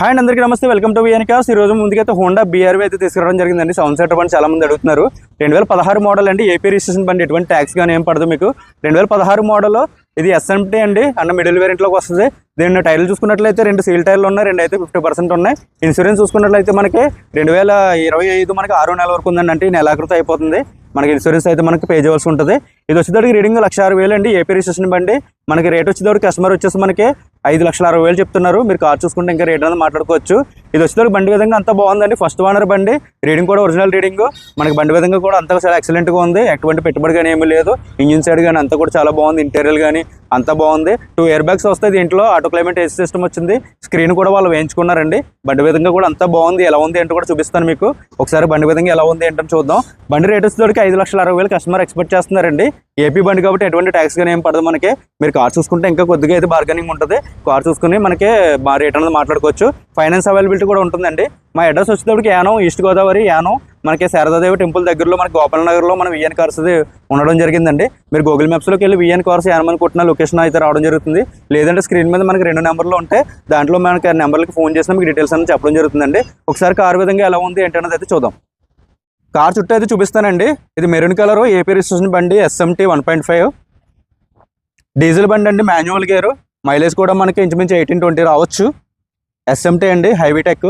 Hi అందరికీ నమస్తే. Welcome to VN cars ఈ రోజు ముందుకైతే హోండా బీఆర్వీ అయితే తీసుకురావడం జరిగిందండి. సెవెన్ సీటర్ బండి చాలా మంది అడుగుతున్నారు. రెండు వేల పదహారు మోడల్ అండి. ఏపీ రిజిస్ట్రేషన్ బండి. ఎటువంటి ట్యాక్స్ కానీ ఏం పడదు మీకు. రెండు వేల పదహారు మోడల్ ఇది ఎస్ఎంటీ అండి. అన్న మిడిల్ వేరియంట్లోకి వస్తుంది. దీన్ని టైర్లు చూసుకున్నట్లయితే రెండు సీల్ టైర్లు ఉన్నాయి. రెండు అయితే ఫిఫ్టీ పర్సెంట్ ఉన్నాయి. ఇన్సూరెన్స్ చూసుకున్నట్లయితే మనకి రెండు వేల ఇరవై ఐదు మనకి ఆరు నెల వరకు ఉందండి. అంటే నెలాకృతం అయిపోతుంది. మనకి ఇన్సూరెన్స్ అయితే మనకి పే చేయవలసి ఉంటుంది. ఇది వచ్చేటప్పటికి రీడింగ్ లక్ష ఆరు వేలు అండి. ఏపీ రిజిస్ట్రేషన్ బండి. మనకి రేట్ వచ్చేటప్పుడు కస్టమర్ వచ్చేసి మనకి ఐదు లక్షల అరవై వేలు చెప్తున్నారు. మీరు కార్ చూసుకుంటే ఇంకా రేట్ అనేది మాట్లాడుకోవచ్చు. ఇది వచ్చేటప్పుడు బండి విధంగా అంతా బాగుందండి. ఫస్ట్ ఓనర్ బండి. రీడింగ్ కూడా ఒరిజినల్ రీడింగ్ మనకి బండి విధంగా కూడా అంతా చాలా ఎక్సలెంట్గా ఉంది. ఎటువంటి పెట్టుబడి కానీ ఏమీ లేదు. ఇంజిన్ సైడ్ కానీ అంతా కూడా చాలా బాగుంది. ఇంటీరియర్ కానీ అంతా బాగుంది. టూ ఇయర్ బ్యాగ్స్ వస్తాయి దీంట్లో. ఆటో క్లైమేట్ ఏసీ సిస్టమ్ వచ్చింది. స్క్రీన్ కూడా వాళ్ళు వేయించుకున్నారండి. బండి విధంగా కూడా అంత బాగుంది. ఎలా ఉంది ఏంటో కూడా చూపిస్తాను మీకు. ఒకసారి బండి విధంగా ఎలా ఉంది ఏంటో చూద్దాం. బండి రేట్ వచ్చేసరికి ఐదు లక్షల అరవై వేలు కస్టమర్ ఎక్స్పెక్ట్ చేస్తున్నారండి. ఏపీ బండి కాబట్టి ఎటువంటి ట్యాక్స్ కానీ ఏం పడదు మనకి. మీరు కార్ చూసుకుంటే ఇంకా కొద్దిగా అయితే బార్గెనింగ్ ఉంటుంది. కార్ చూసుకుని మనకి మా రేట్ అనేది మాట్లాడుకోవచ్చు. ఫైనాన్స్ అవైలబిలిటీ కూడా ఉంటుందండి. మా అడ్రస్ వచ్చేటప్పటికి యానం ఈస్ట్ గోదావరి యానం. మనకి శారదాదేవి టెంపుల్ దగ్గరలో మనకి గోపాల నగర్లో మనం విఎన్ కార్స్ ఉండడం జరిగిందండి. మీరు గూగుల్ మ్యాప్స్లోకి వెళ్ళి విఎన్ కార్స్ యానమని కొట్టిన లొకేషన్ అయితే రావడం జరుగుతుంది. లేదంటే స్క్రీన్ మీద మనకి రెండు నెంబర్లు ఉంటాయి దాంట్లో మనకి ఆ నెంబర్లకి ఫోన్ చేసినా మీకు డీటెయిల్స్ అనేది చెప్పడం జరుగుతుందండి. ఒకసారి కార్ విధంగా ఎలా ఉంది ఏంటనేది అయితే చూద్దాం. కార్ చుట్టూ అయితే చూపిస్తానండి. ఇది మెరూన్ కలర్ ఏపీ రిజిస్ట్రేషన్ బండి SMT one point five diesel బండి అండి మాన్యువల్ గేరు. మైలేజ్ కూడా మనకి ఇంచుమించు ఎయిటీన్ ట్వంటీ రావచ్చు. ఎస్ఎంటీ అండి హైవీటెక్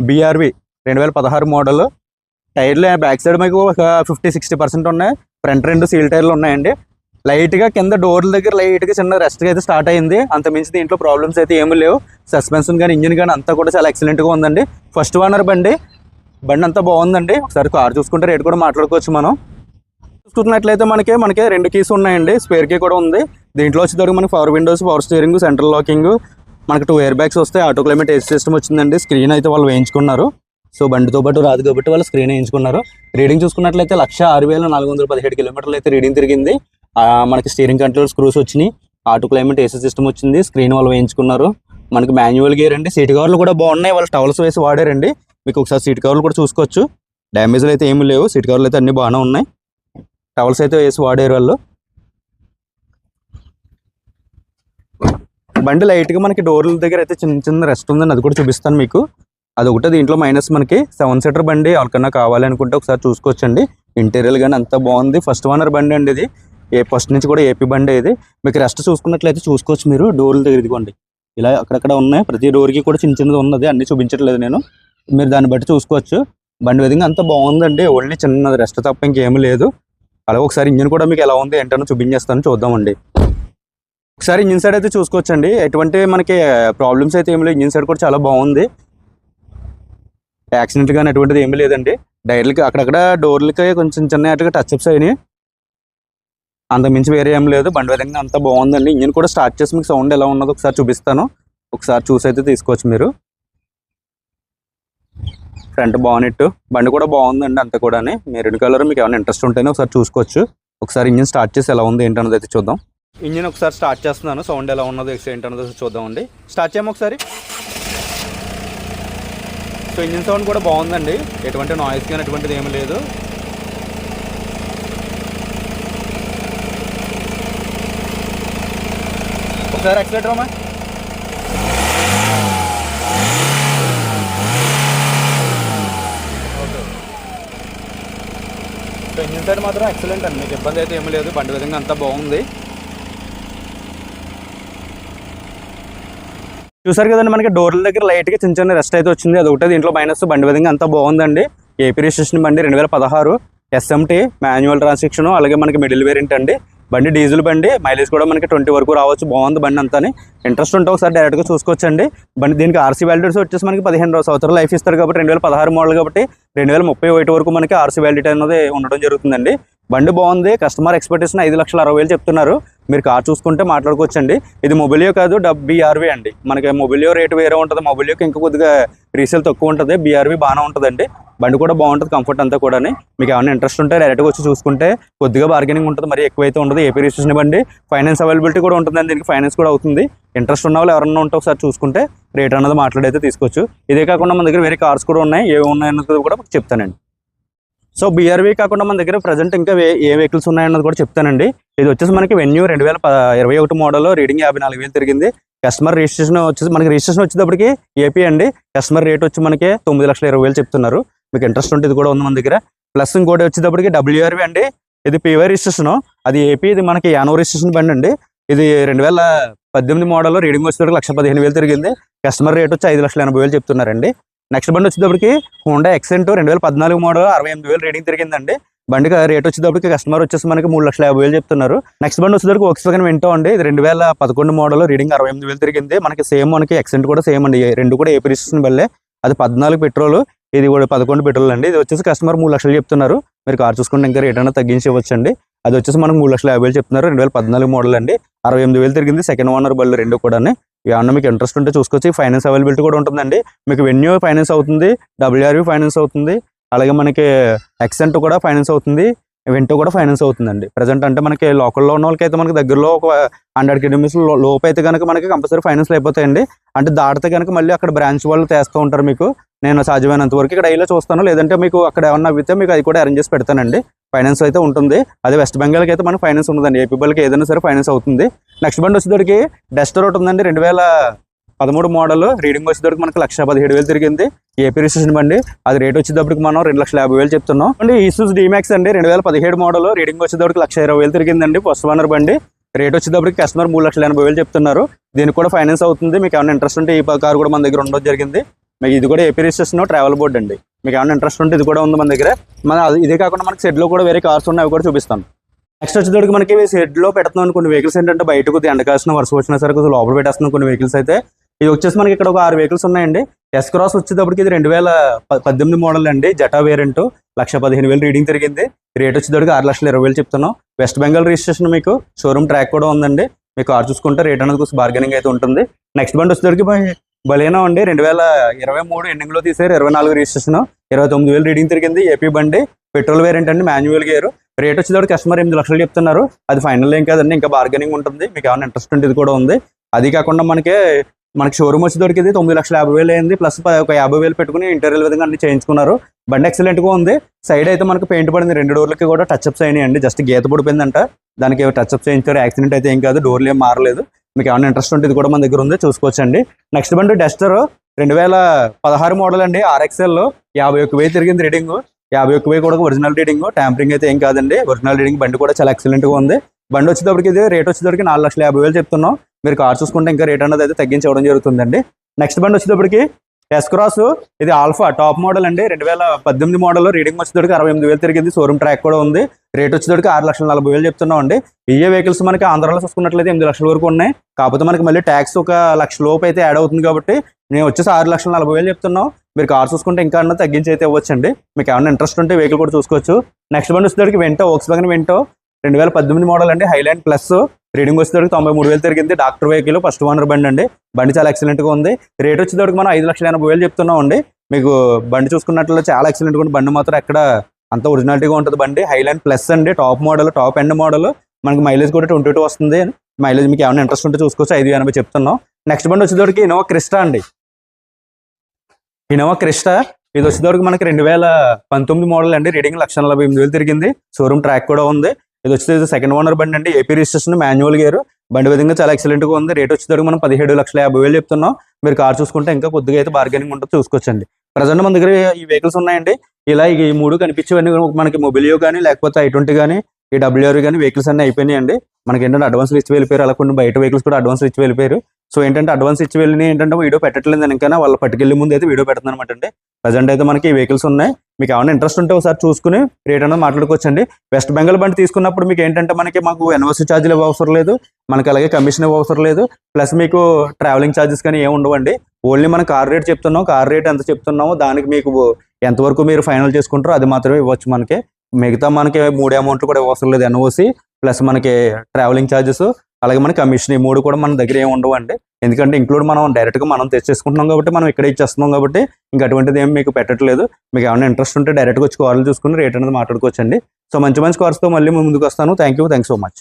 బీఆర్వి రెండు వేల పదహారు మోడల్. టైర్లు బ్యాక్ సైడ్ మీకు ఒక ఫిఫ్టీ సిక్స్టీ పర్సెంట్ ఉన్నాయి. ఫ్రంట్ రెండు సీల్ టైర్లు ఉన్నాయండి. లైట్గా కింద డోర్ల దగ్గర లైట్గా చిన్న రెస్ట్గా అయితే స్టార్ట్ అయింది. అంత మించి దీంట్లో ప్రాబ్లమ్స్ అయితే ఏమీ లేవు. సస్పెన్షన్ కానీ ఇంజిన్ కానీ అంతా కూడా చాలా ఎక్సలెంట్గా ఉందండి. ఫస్ట్ ఓనర్ బండి బండి అంతా బాగుందండి. ఒకసారి కార్ చూసుకుంటే రేట్ కూడా మాట్లాడుకోవచ్చు మనం. చూసుకున్నట్లయితే మనకి మనకి రెండు కీస్ ఉన్నాయండి. స్పేర్ కీ కూడా ఉంది. దీంట్లో వచ్చేసరికి మనకి power windows power steering central locking మనకి టూ ఇయర్ బ్యాగ్స్ వస్తాయి. ఆటో క్లైమేట్ ఏసీ సిస్టమ్ వచ్చిందండి. స్క్రీన్ అయితే వాళ్ళు వేయించుకున్నారు. సో బండితో పాటు రాదు కాబట్టి వాళ్ళు స్క్రీన్ వేయించుకున్నారు. రీడింగ్ చూసుకున్నట్లయితే లక్ష ఆరు వేల నాలుగు వందల పదిహేడు కిలోమీటర్లు అయితే రీడింగ్ తిరిగింది. మనకి స్టీరింగ్ కంట్రోల్ స్క్రూస్ వచ్చినాయి. ఆటో క్లైమేట్ ఏసీ సిస్టమ్ వచ్చింది. స్క్రీన్ వాళ్ళు వేయించుకున్నారు. మనకి మాన్యువల్ గేర్ అండి. సీట్ కవర్లు కూడా బాగున్నాయి. వాళ్ళు టవల్స్ వేసి వాడారండి. మీకు ఒకసారి సీట్ కవర్లు కూడా చూసుకోవచ్చు. డ్యామేజ్లు అయితే ఏమీ లేవు. సీట్ కవర్లు అయితే అన్ని బాగానే ఉన్నాయి. టవల్స్ అయితే వేసి వాడారు వాళ్ళు. బండి లైట్గా మనకి డోర్ల దగ్గర అయితే చిన్న చిన్న రెస్ట్ ఉందని అది కూడా చూపిస్తాను మీకు. అది ఒకటే దీంట్లో మైనస్ మనకి సెవెన్ సీటర్ బండి ఎవరికన్నా కావాలి అనుకుంటే ఒకసారి చూసుకోవచ్చండి. ఇంటీరియర్ కానీ అంత బాగుంది. ఫస్ట్ ఓనర్ బండి అండి ఇది. ఏ ఫస్ట్ నుంచి కూడా ఏపీ బండి ఇది. మీకు రెస్ట్ చూసుకున్నట్లయితే చూసుకోవచ్చు మీరు. డోర్ల దగ్గర ఇదిగోండి. ఇలా అక్కడక్కడ ఉన్నాయి. ప్రతి డోర్కి కూడా చిన్న చిన్నది ఉన్నది. అన్ని చూపించట్లేదు నేను. మీరు దాన్ని బట్టి చూసుకోవచ్చు. బండి విధంగా అంతా బాగుందండి. ఓన్లీ చిన్నది. రెస్ట్ తప్ప ఇంకేమీ లేదు. అలాగే ఒకసారి ఇంజిన్ కూడా మీకు ఎలా ఉంది ఏంటనో చూపించేస్తాను. చూద్దామండి. ఒకసారి ఇంజిన్ సైడ్ అయితే చూసుకోవచ్చండి. ఎటువంటి మనకి ప్రాబ్లమ్స్ అయితే ఏమి లేవు. ఇంజిన్ సైడ్ కూడా చాలా బాగుంది. యాక్సిడెంట్ కానీ ఎటువంటిది ఏమీ లేదండి. డైర్లకి అక్కడక్కడ డోర్లకి కొంచెం చిన్న అటుగా టచ్ అప్స్ అయినాయి. అంత మించి వేరే ఏం లేదు. బండి విధంగా అంతా బాగుందండి. ఇంజిన్ కూడా స్టార్ట్ చేసి మీకు సౌండ్ ఎలా ఉన్నదో ఒకసారి చూపిస్తాను. ఒకసారి చూసి అయితే తీసుకోవచ్చు మీరు. Front bonnet. బండి కూడా బాగుందండి అంతా కూడా మెరూన్ కలర్ మీకు ఏమైనా ఇంట్రెస్ట్ ఉంటేనే ఒకసారి చూసుకోవచ్చు. ఒకసారి ఇంజిన్ స్టార్ట్ చేసి ఎలా ఉంది ఏంటన్నది అయితే చూద్దాం. ఇంజిన్ ఒకసారి స్టార్ట్ చేస్తున్నాను. సౌండ్ ఎలా ఉన్నదో ఏంటన్నదో చూద్దామండి. స్టార్ట్ చేయము ఒకసారి? సో ఇంజిన్ సౌండ్ కూడా బాగుందండి. ఎటువంటి నాయిస్ కానీ ఎటువంటిది ఏమీ లేదు. ఒకసారి ఎక్సలేటర్ అమ్మా. ఇంజిన్ సైడ్ మాత్రం ఎక్సలెంట్ అండి. మీకు ఇబ్బంది అయితే ఏమీ లేదు. బండి విధంగా అంతా బాగుంది. చూసారు కదండి మనకి డోర్ల దగ్గర లైట్గా చిన్న చిన్న రెస్ట్ అయితే వచ్చింది. అది ఒకటే దీంట్లో మైనస్ బండి విధంగా అంతా బాగుందండి. ఏపీ రిజిస్ట్రేషన్ బండి రెండు వేల పదహారు ఎస్ఎంటీ మాన్యువల్ ట్రాన్సాక్షన్ అలాగే మనకి మిడిల్ వేరియంట్ అండి బండి డీజిల్ బండి మైలేజ్ కూడా మనకి ట్వంటీ వరకు రావచ్చు. బాగుంది బండి అంతా ఇంట్రెస్ట్ ఉంటే ఒకసారి డైరెక్ట్గా చూసుకోవచ్చండి. బండి దీనికి ఆర్సీ వ్యాలిడేట్స్ వచ్చేసి మనకి పదిహేను సంవత్సరాలు లైఫ్ ఇస్తారు కాబట్టి రెండు వేల పదహారు మోడల్ కాబట్టి రెండు వేల ముప్పై ఒకటి వరకు మనకి ఆర్సీ వ్యాలిడిటీ అనేది ఉండడం జరుగుతుందండి. బండి బాగుంది. కస్టమర్ ఎక్స్పెక్టేషన్ ఐదు లక్షల అరవై వేలు చెప్తున్నారు. మీరు కార్ చూసుకుంటే మాట్లాడుకోవచ్చండి. ఇది మొబిలియో కాదు డబ్ బీఆర్వీ అండి. మనకి మొబిలియో రేటు వేరే ఉంటుంది. మొబిలియోకి ఇంకా కొద్దిగా రీసేల్ తక్కువ ఉంటుంది. బీఆర్వీ బాగానే ఉంటుందండి. బండి కూడా బాగుంటుంది కంఫర్ట్ అంతా కూడా మీకు ఏమైనా ఇంట్రెస్ట్ ఉంటే డైరెక్ట్గా వచ్చి చూసుకుంటే కొద్దిగా బార్గెనింగ్ ఉంటుంది మరి ఎక్కువైతే ఉండదు. ఏపీ రిజిస్ట్రేషన్ బండి ఫైనాన్స్ అవైలబిలిటీ కూడా ఉంటుందండి దీనికి ఫైనాన్స్ కూడా అవుతుంది. ఇంట్రెస్ట్ ఉన్న వాళ్ళు ఎవరన్నా ఉంటే ఒకసారి చూసుకుంటే రేట్ అన్నది మాట్లాడైతే తీసుకోవచ్చు. ఇదే కాకుండా మన దగ్గర వేరే కార్స్ కూడా ఉన్నాయి. ఏవి ఉన్నాయన్నది కూడా చెప్తానండి. సో బీఆర్వీ కాకుండా మన దగ్గర ప్రజెంట్ ఇంకా వే- ఏ వెహికల్స్ ఉన్నాయన్నది కూడా చెప్తానండి. ఇది వచ్చేసి మనకి వెన్యూ రెండు వేల ఇరవై ఒకటి మోడల్ రీడింగ్ యాభై నాలుగు వేలు తిరిగింది. కస్టమర్ రిజిస్ట్రేషన్ వచ్చేసి మనకి రిజిస్ట్రేషన్ వచ్చేటప్పటికి ఏపీ అండి. కస్టమర్ రేట్ వచ్చి మనకి తొమ్మిది లక్షల ఇరవై వేలు చెప్తున్నారు. మీకు ఇంట్రెస్ట్ ఉంటే ఇది కూడా ఉంది మన దగ్గర. ప్లస్ ఇంకోటి వచ్చేటప్పటికి డబ్ల్యూఆర్వి అండి. ఇది పీవై రిజిస్ట్రేషన్ అది ఏపీ ఇది మనకి యానో రిజిస్ట్రేషన్ బండి అండి. ఇది రెండు వేల పద్దెనిమిది మోడల్ రీడింగ్ వచ్చేటప్పటికి లక్ష పదిహేను వేలు తిరిగింది. కస్టమర్ రేట్ వచ్చి ఐదు లక్షల ఎనభై వేలు చెప్తున్నారండి. నెక్స్ట్ బండి వచ్చేటప్పటికి హోండా ఎక్సెంట్ రెండు వేల పద్నాలుగు మోడల్ అరవై ఎనిమిది వేలు రీడింగ్ తిరిగిందండి. బండికి రేట్ వచ్చేటప్పటికి కస్టమర్ వచ్చేసి మనకి మూడు లక్షల యాభై వేలు చెప్తున్నారు. నెక్స్ట్ బండి వచ్చేటప్పటికి ఒకసి పక్కన వింటో అండి. ఇది రెండు వేల పదకొండు మోడల్ రీడింగ్ అరవై ఎనిమిది వేలు తిరిగింది. మనకి సేమ్ మనకి ఎక్సెంట్ కూడా సేమ్ అండి. రెండు కూడా ఏపీ రిజిస్ట్రేషన్ బల్లే అది పద్నాలుగు పెట్రోల్ ఇది కూడా పదకొండు పెట్రోల్ అండి. ఇది వచ్చేసి కస్టమర్ మూడు లక్షలు చెప్తున్నారు. మీరు కార్ చూసుకుంటే ఇంకా రేట్ అయినా తగ్గించి ఇవ్వచ్చండి. అది వచ్చేసి మనకు మూడు లక్షల యాభై వేలు చెప్తున్నారు. రెండు వేల పద్నాలుగు మోడల్ అండి. అరవై ఎనిమిది వేలు తిరిగింది. సెకండ్ ఓనర్ బళ్ళు రెండు కూడా ఏమన్నా మీకు ఇంట్రెస్ట్ ఉంటే చూసుకోవచ్చు. ఫైనాన్స్ అవైలబిలిటీ కూడా ఉంటుందండి. మీకు వెన్యూ ఫైనాన్స్ అవుతుంది. డబ్ల్యూఆర్వి ఫైనాన్స్ అవుతుంది. అలాగే మనకి ఎక్సెంట్ కూడా ఫైనాన్స్ అవుతుంది. వెంటో కూడా ఫైనాన్స్ అవుతుందండి. ప్రజెంట్ అంటే మనకి లోకల్లో ఉన్న వాళ్ళకి అయితే మనకి దగ్గరలో ఒక హండ్రెడ్ కిలోమీటర్స్ లోపు అయితే కనుక మనకి కంపల్సరీ ఫైనాన్స్ అయిపోతాయండి అంటే దాటితే కనుక మళ్ళీ అక్కడ బ్రాంచ్ వాళ్ళు తెస్తూ ఉంటారు మీకు. నేను సాధ్యమైనంత వరకు ఇక్కడ ఇలా చూస్తాను. లేదంటే మీకు అక్కడ ఏమన్నా అవితే మీకు అది కూడా అరేంజ్ చేసి పెడతానండి. ఫైనాన్స్ అయితే ఉంటుంది. అదే వెస్ట్ బెంగాల్కి అయితే మనకి ఫైనాన్స్ ఉండదండి ఏపీ బల్కి ఏదైనా సరే ఫైనాన్స్ అవుతుంది. నెక్స్ట్ బండి వచ్చేసరికి డస్టర్ ఒకటి ఉందండి. రెండు వేల పదమూడు మోడల్ రీడింగ్ వచ్చేటప్పటికి మనకి లక్ష పదిహేడు వేలు తిరిగింది. ఏపీ రిజిస్ట్రేషన్ బండి. అది రేట్ వచ్చేటప్పటికి మనం రెండు లక్షల యాభై వేలు చెప్తున్నాం. అండి ఈసూస్ డిమాక్స్ అండి. రెండు వేల పదిహేడు మోడల్ రీడింగ్ వచ్చేటప్పటికి లక్ష ఇరవై వేలు తిరిగిందండి. ఫస్ట్ ఓనర్ బండి. రేట్ వచ్చేటప్పటికి కస్టమర్ మూడు లక్షల ఎనభై వేలు చెప్తున్నారు. దీనికి కూడా ఫైనాన్స్ అవుతుంది. మీకు ఏమైనా ఇంట్రెస్ట్ ఉంటే ఈ కార్ కూడా మన దగ్గర ఉండడం జరిగింది. మీకు ఇది కూడా ఏపీ రిజిస్ట్రేషన్ ట్రావెల్ బోర్డ్ అండి. మీకు ఏమైనా ఇంట్రెస్ట్ ఉంటే ఇది కూడా ఉంది మన దగ్గర. మన ఇదే కాకుండా మనకి షెడ్లో కూడా వేరే కార్స్ ఉన్నాయి అవి కూడా చూపిస్తాను. నెక్స్ట్ వచ్చేటోడికి మనకి షెడ్లో పెడుతున్నాం కొన్ని వెహికల్స్ ఏంటంటే బయటకు ఎండకాల్సిన వర్షం వచ్చినా సరే కొంచెం లోపల పెట్టేస్తున్నాం కొన్ని వెహికల్స్ అయితే. ఇది వచ్చేసి మనకి ఇక్కడ ఒక ఆరు వెహికల్స్ ఉన్నాయండి. ఎస్ క్రాస్ వచ్చేటప్పటికి ఇది రెండు వేల పద్దెనిమిది మోడల్ అండి. జటా వేరియంట్ లక్ష పదిహేను వేలు రీడింగ్ తిరిగింది రేట్ వచ్చేటప్పటికి ఆరు లక్షల ఇరవై వేలు చెప్తున్నాం. వెస్ట్ బెంగాల్ రిజిస్ట్రేషన్ మీకు షోరూమ్ ట్రాక్ కూడా ఉందండి. మీకు కార్ చూసుకుంటే రేట్ అనేది కొంచెం బార్గెనింగ్ అయితే ఉంటుంది. నెక్స్ట్ బండి వచ్చేటప్పటికి బలేనో అండి రెండు వేల ఇరవై మూడు ఎండింగ్లో తీసారు ఇరవై నాలుగు రిజిస్ట్రేషన్ ఇరవై తొమ్మిది వేలు రీడింగ్ తిరిగింది. ఏపీ బండి. పెట్రోల్ వేరియంట్ అండి మాన్యువల్ గేర్. రేట్ వచ్చేటప్పుడు కస్టమర్ ఎనిమిది లక్షలు చెప్తున్నారు. అది ఫైనల్ ఏం కాదండి. ఇంకా బార్గెనింగ్ ఉంటుంది. మీకు ఏమైనా ఇంట్రెస్ట్ ఉంటే ఇది కూడా ఉంది. అది కాకుండా మనకి మనకి షోరూమ్ వచ్చి దొరికింది. తొమ్మిది లక్షల యాభై వేలు అయింది. ప్లస్ ఒక యాభై వేలు పెట్టుకుని ఇంటీరియల్ విధంగా అన్ని చేయించుకున్నారు. బండి ఎక్సలెంట్గా ఉంది. సైడ్ అయితే మనకు పెయింట్ పడింది. రెండు డోర్లకి కూడా టచ్ అప్స్ అయినాయి అండి జస్ట్ గీత పడిపోయిందంట. దానికి టచ్ అప్స్ చేయించారు. యాక్సిడెంట్ అయితే ఏం కాదు. డోర్లు ఏం మారలేదు. మీకు ఏమైనా ఇంట్రెస్ట్ ఉంటే ఇది కూడా మన దగ్గర ఉంది చూసుకోవచ్చండి. నెక్స్ట్ బండి డస్టర్ రెండు వేల పదహారు మోడల్ అండి ఆర్ఎక్స్ఎల్ యాభై ఒక్క వేయి తిరిగింది రీడింగ్ యాభై ఒక్క వేయి కూడా ఒరిజినల్ రీడింగ్ ట్యాంపరింగ్ అయితే ఏం కాదండి ఒరిజినల్ రీడింగ్ బండి కూడా చాలా ఎక్సలెంట్గా ఉంది. బండి వచ్చేటప్పటికి ఇది రేట్ వచ్చేటప్పటికి నాలుగు లక్షల యాభై వేలు చెప్తున్నాం. మీరు కార్ చూసుకుంటే ఇంకా రేట్ అనేది అయితే తగ్గించవడం జరుగుతుందండి. నెక్స్ట్ బండి వచ్చేటప్పటికి ఎస్ క్రాస్ ఇది ఆల్ఫా టాప్ మోడల్ అండి. రెండు వేల పద్దెనిమిది మోడల్ రీడింగ్ వచ్చేటప్పటికి అరవై ఎనిమిది వేలు తిరిగింది. షోరూమ్ ట్రాక్ కూడా ఉంది. రేట్ వచ్చేటప్పటికి ఆరు లక్షల నలభై వేలు చెప్తున్నాం అండి ఇయ్యే వెహికల్స్ మనకి ఆంధ్రాలో చూసుకున్నట్లయితే ఎనిమిది లక్షల వరకు ఉన్నాయి. కాకపోతే మనకి మళ్ళీ ట్యాక్స్ ఒక లక్ష లోపు అయితే యాడ్ అవుతుంది కాబట్టి నేను వచ్చేసి ఆరు లక్షల నలభై వేలు చెప్తున్నాం. మీరు కార్ చూసుకుంటే ఇంకా అన్న తగ్గించి అయితే ఇవ్వచ్చండి. మీకు ఏమైనా ఇంట్రెస్ట్ ఉంటే వెహికల్ కూడా చూసుకోవచ్చు. నెక్స్ట్ బండి వచ్చేసరికి వెంటో ఓక్స్ బ్యాగ్ వెంటో రెండు వేల పద్దెనిమిది మోడల్ అండి. హైలాండ్ ప్లస్ రీడింగ్ వచ్చేసరికి తొంభై మూడు వేలు తిరిగింది. డాక్టర్ వెహికల్ ఫస్ట్ ఓనర్ బండి అండి. బండి చాలా ఎక్సలెంట్గా ఉంది. రేట్ వచ్చేసరికి మనం ఐదు లక్షల ఎనభై వేలు చెప్తున్నాం అండి మీకు బండి చూసుకున్నట్లయితే చాలా ఎక్సలెంట్గా ఉంది. బండి మాత్రం ఎక్కడ అంత ఒరిజినాలిటీగా ఉంటుంది బండి. హైలాండ్ ప్లస్ అండి. Top model top end model మనకి మైలేజ్ కూడా ట్వంటీ టూ వస్తుంది. మైలేజ్ మీకు ఏమైనా ఇంట్రెస్ట్ ఉంటే చూసుకోవచ్చు. ఐదు ఎనభై చెప్తున్నాం. నెక్స్ట్ బండి వచ్చేసరికి ఇనోవా క్రిస్టా అండి. ఇనోవా క్రిస్టా ఇది వచ్చేసరికి మనకి రెండు వేల పంతొమ్మిది మోడల్ అండి. రీడింగ్ లక్ష నలభై ఎనిమిది వేలు తిరిగింది. షోరూమ్ ట్రాక్ కూడా ఉంది. ఇది వచ్చేది సెకండ్ ఓనర్ బండి అండి. ఏపీ రిజిస్ట్రేషన్ మాన్యువల్ గేరు బండి విధంగా చాలా ఎక్సలెంట్గా ఉంది. రేట్ వచ్చేసరికి మనం పదిహేడు లక్షల యాభై వేలు చెప్తున్నాం. మీరు కార్ చూసుకుంటే ఇంకా కొద్దిగా అయితే బార్గెనింగ్ ఉంటుంది. చూసుకోవచ్చండి. ప్రజెంట్ మన దగ్గర ఈ వెహికల్స్ ఉన్నాయండి. ఇలా ఈ మూడు కనిపించేవన్నీ మనకి మొబిలియో కానీ లేకపోతే ఐ ట్వంటీ కానీ ఈ డబ్ల్యూఆర్ కానీ వెహికల్స్ అన్ని అయిపోయినాయండి. మనకి ఏంటంటే అడ్వాన్స్ ఇచ్చి వెళ్ళిపోయారు. అలా కొన్ని బయట వెహికల్స్ కూడా అడ్వాన్స్ ఇచ్చి వెళ్ళిపోయారు. సో ఏంటంటే అడ్వాన్స్ ఇచ్చి వెళ్ళిన ఏంటంటే వీడియో పెట్టట్లేదు ఇంకా వాళ్ళ పట్టుకెళ్ళి ముందు అయితే వీడియో పెడుతుంది అనమాట అండి. ప్రజెంట్ అయితే మనకి వెహికల్స్ ఉన్నాయి. మీకు ఏమైనా ఇంట్రెస్ట్ ఉంటే ఒకసారి చూసుకుని రేట్ అనేది మాట్లాడుకోవచ్చండి. వెస్ట్ బెంగాల్ బండి తీసుకున్నప్పుడు మీకు ఏంటంటే మనకి మాకు ఎన్ఓసి ఛార్జీలు ఇవ్వ అవసరం లేదు. మనకి అలాగే కమిషన్ ఇవ్వ అవసరం లేదు. ప్లస్ మీకు ట్రావెలింగ్ ఛార్జెస్ కానీ ఏమి ఉండవండి. ఓన్లీ మనం కార్ రేట్ చెప్తున్నాం. కార్ రేట్ ఎంత చెప్తున్నామో దానికి మీకు ఎంతవరకు మీరు ఫైనల్ చేసుకుంటారో అది మాత్రమే ఇవ్వచ్చు మనకి. మిగతా మనకి మూడు అమౌంట్లు కూడా అవసరం లేదు ఎన్ఓసి ప్లస్ మనకి ట్రావెలింగ్ ఛార్జెస్ అలాగే మన కమిషన్ ఈ మూడు కూడా మన దగ్గర ఏమి ఉండవు అండి ఎందుకంటే ఇంక్లూడ్ మనం డైరెక్ట్గా మనం తెచ్చేసుకుంటున్నాం కాబట్టి మనం ఇక్కడ ఇచ్చేస్తున్నాం కాబట్టి ఇంకా అటువంటిది ఏం మీకు పెట్టట్లేదు. మీకు ఏమైనా ఇంట్రెస్ట్ ఉంటే డైరెక్ట్గా వచ్చి కార్లు చూసుకుని రేట్ అనేది మాట్లాడుకోవచ్చండి. సో మంచి మంచి కార్స్తో మళ్ళీ ముందుకు వస్తాను. Thank you thank so much